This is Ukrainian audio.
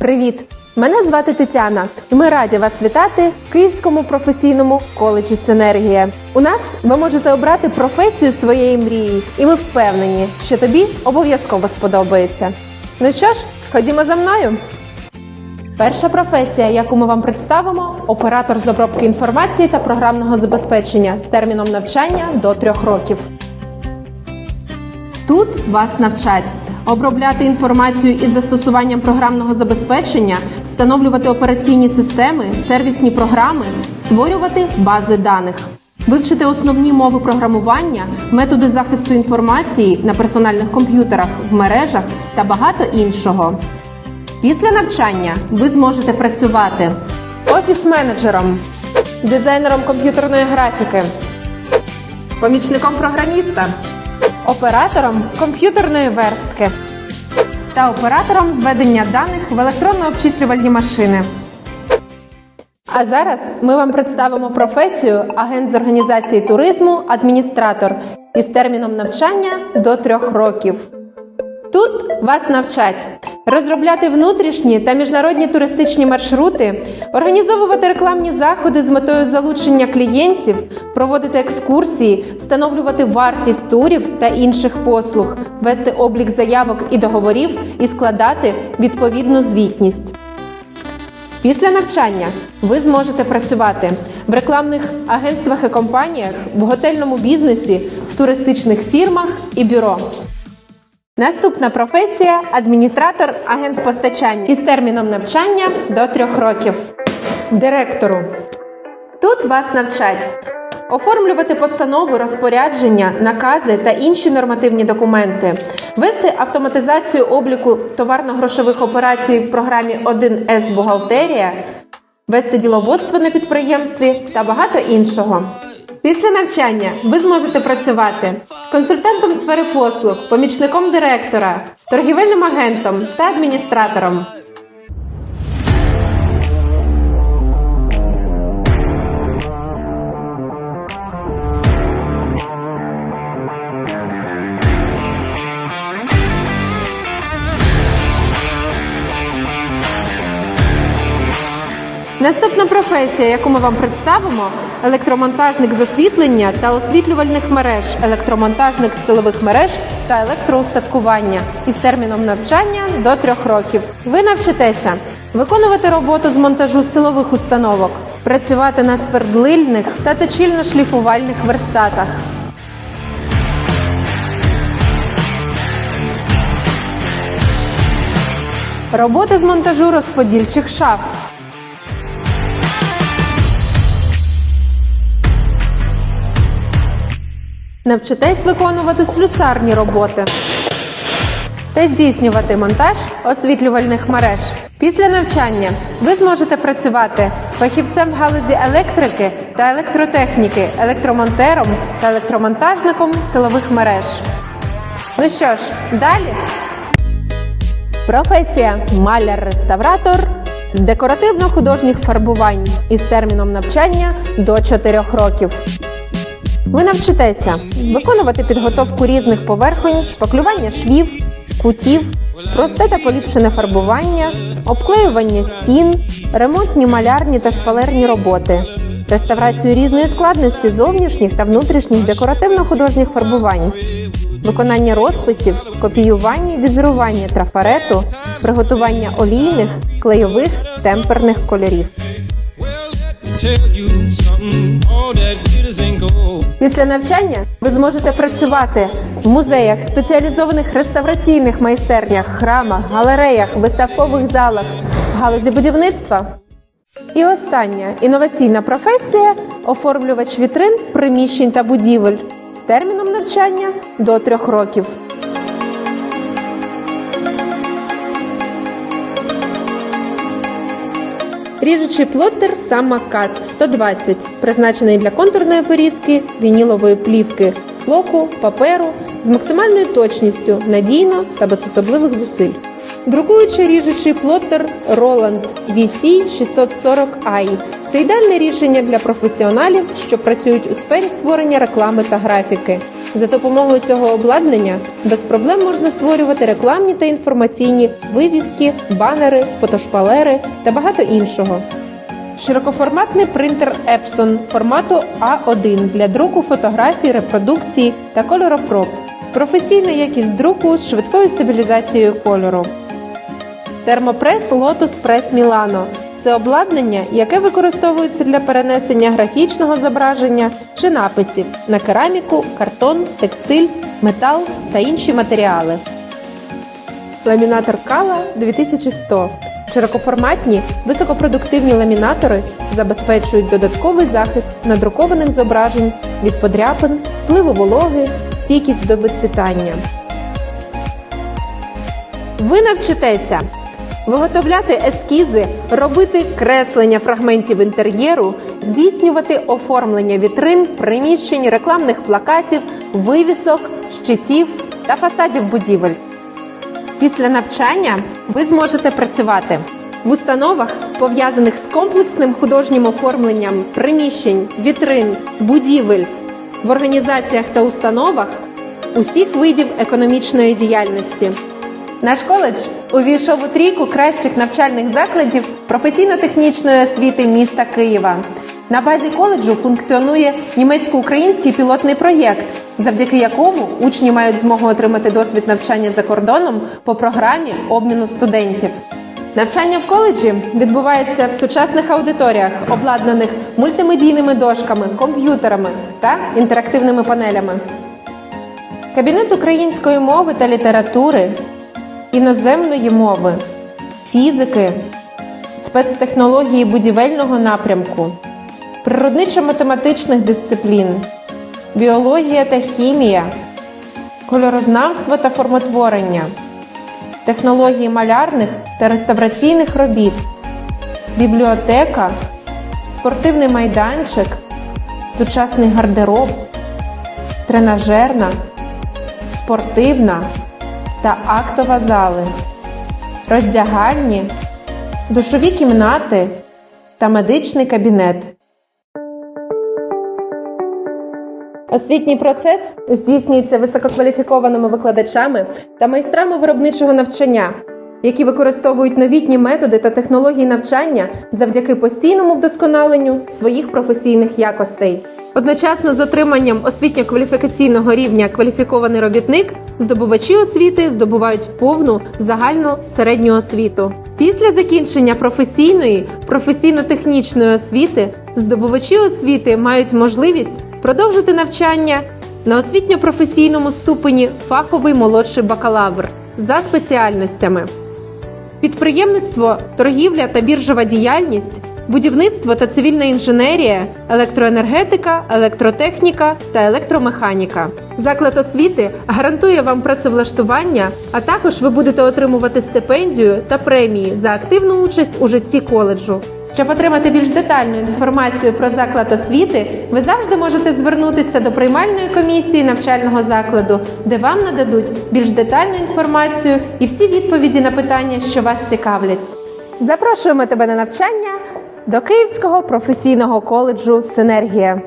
Привіт! Мене звати Тетяна, і ми раді вас вітати в Київському професійному коледжі Синергія. У нас ви можете обрати професію своєї мрії, і ми впевнені, що тобі обов'язково сподобається. Ну що ж, ходімо за мною. Перша професія, яку ми вам представимо, оператор з обробки інформації та програмного забезпечення з терміном навчання до трьох років. Тут вас навчать обробляти інформацію із застосуванням програмного забезпечення, встановлювати операційні системи, сервісні програми, створювати бази даних, вивчити основні мови програмування, методи захисту інформації на персональних комп'ютерах, в мережах та багато іншого. Після навчання ви зможете працювати офіс-менеджером, дизайнером комп'ютерної графіки, помічником програміста, оператором комп'ютерної верстки та оператором зведення даних в електронно-обчислювальні машини. А зараз ми вам представимо професію агент з організації туризму, адміністратор із терміном навчання до трьох років. Тут вас навчать розробляти внутрішні та міжнародні туристичні маршрути, організовувати рекламні заходи з метою залучення клієнтів, проводити екскурсії, встановлювати вартість турів та інших послуг, вести облік заявок і договорів і складати відповідну звітність. Після навчання ви зможете працювати в рекламних агентствах і компаніях, в готельному бізнесі, в туристичних фірмах і бюро. Наступна професія адміністратор агент з із терміном навчання до трьох років. Директору. Тут вас навчать оформлювати постанови, розпорядження, накази та інші нормативні документи, вести автоматизацію обліку товарно-грошових операцій в програмі 1С Бухгалтерія, вести діловодство на підприємстві та багато іншого. Після навчання ви зможете працювати консультантом сфери послуг, помічником директора, торгівельним агентом та адміністратором. Наступна професія, яку ми вам представимо, електромонтажник з освітлення та освітлювальних мереж, електромонтажник з силових мереж та електроустаткування із терміном навчання до трьох років. Ви навчитеся виконувати роботу з монтажу силових установок, працювати на свердлильних та точильно-шліфувальних верстатах. Роботи з монтажу розподільчих шаф. Навчитесь виконувати слюсарні роботи та здійснювати монтаж освітлювальних мереж. Після навчання ви зможете працювати фахівцем в галузі електрики та електротехніки, електромонтером та електромонтажником силових мереж. Ну що ж, далі Професія маляр-реставратор декоративно-художніх фарбувань із терміном навчання до 4 років. Ви навчитеся виконувати підготовку різних поверхонь, шпаклювання швів, кутів, просте та поліпшене фарбування, обклеювання стін, ремонтні малярні та шпалерні роботи, реставрацію різної складності зовнішніх та внутрішніх декоративно-художніх фарбувань, виконання розписів, копіювання, візерування трафарету, приготування олійних, клейових, темперних кольорів. Після навчання ви зможете працювати в музеях, спеціалізованих реставраційних майстернях, храмах, галереях, виставкових залах, галузі будівництва. І остання інноваційна професія оформлювач вітрин, приміщень та будівель з терміном навчання до трьох років. Ріжучий плоттер самокат 120, призначений для контурної порізки, вінілової плівки, флоку, паперу з максимальною точністю, надійно та без особливих зусиль. Друкуючий ріжучий плоттер Roland VC640i. Це ідеальне рішення для професіоналів, що працюють у сфері створення реклами та графіки. За допомогою цього обладнання без проблем можна створювати рекламні та інформаційні вивіски, банери, фотошпалери та багато іншого. Широкоформатний принтер Epson формату А1 для друку фотографій, репродукції та кольоропроб. Професійна якість друку з швидкою стабілізацією кольору. Термопрес Lotus Press Milano – це обладнання, яке використовується для перенесення графічного зображення чи написів на кераміку, картон, текстиль, метал та інші матеріали. Ламінатор Кала 2100. Широкоформатні високопродуктивні ламінатори забезпечують додатковий захист надрукованих зображень від подряпин, впливу вологи, стійкість до вицвітання. Ви навчитеся виготовляти ескізи, робити креслення фрагментів інтер'єру, здійснювати оформлення вітрин, приміщень, рекламних плакатів, вивісок, щитів та фасадів будівель. Після навчання ви зможете працювати в установах, пов'язаних з комплексним художнім оформленням приміщень, вітрин, будівель, в організаціях та установах усіх видів економічної діяльності. Наш коледж увійшов у трійку кращих навчальних закладів професійно-технічної освіти міста Києва. На базі коледжу функціонує німецько-український пілотний проєкт, завдяки якому учні мають змогу отримати досвід навчання за кордоном по програмі обміну студентів. Навчання в коледжі відбувається в сучасних аудиторіях, обладнаних мультимедійними дошками, комп'ютерами та інтерактивними панелями. Кабінет української мови та літератури, іноземної мови, фізики, спецтехнології будівельного напрямку, природничо-математичних дисциплін, біологія та хімія, кольорознавство та формотворення, технології малярних та реставраційних робіт, бібліотека, спортивний майданчик, сучасний гардероб, тренажерна, спортивна та актова зали, роздягальні, душові кімнати та медичний кабінет. Освітній процес здійснюється висококваліфікованими викладачами та майстрами виробничого навчання, які використовують новітні методи та технології навчання завдяки постійному вдосконаленню своїх професійних якостей. Одночасно з отриманням освітньо-кваліфікаційного рівня кваліфікований робітник, здобувачі освіти здобувають повну загальну середню освіту. Після закінчення професійної, професійно-технічної освіти здобувачі освіти мають можливість продовжити навчання на освітньо-професійному ступені фаховий молодший бакалавр за спеціальностями. Підприємництво, торгівля та біржова діяльність, будівництво та цивільна інженерія, електроенергетика, електротехніка та електромеханіка. Заклад освіти гарантує вам працевлаштування, а також ви будете отримувати стипендію та премії за активну участь у житті коледжу. Щоб отримати більш детальну інформацію про заклад освіти, ви завжди можете звернутися до приймальної комісії навчального закладу, де вам нададуть більш детальну інформацію і всі відповіді на питання, що вас цікавлять. Запрошуємо тебе на навчання до Київського професійного коледжу Синергія.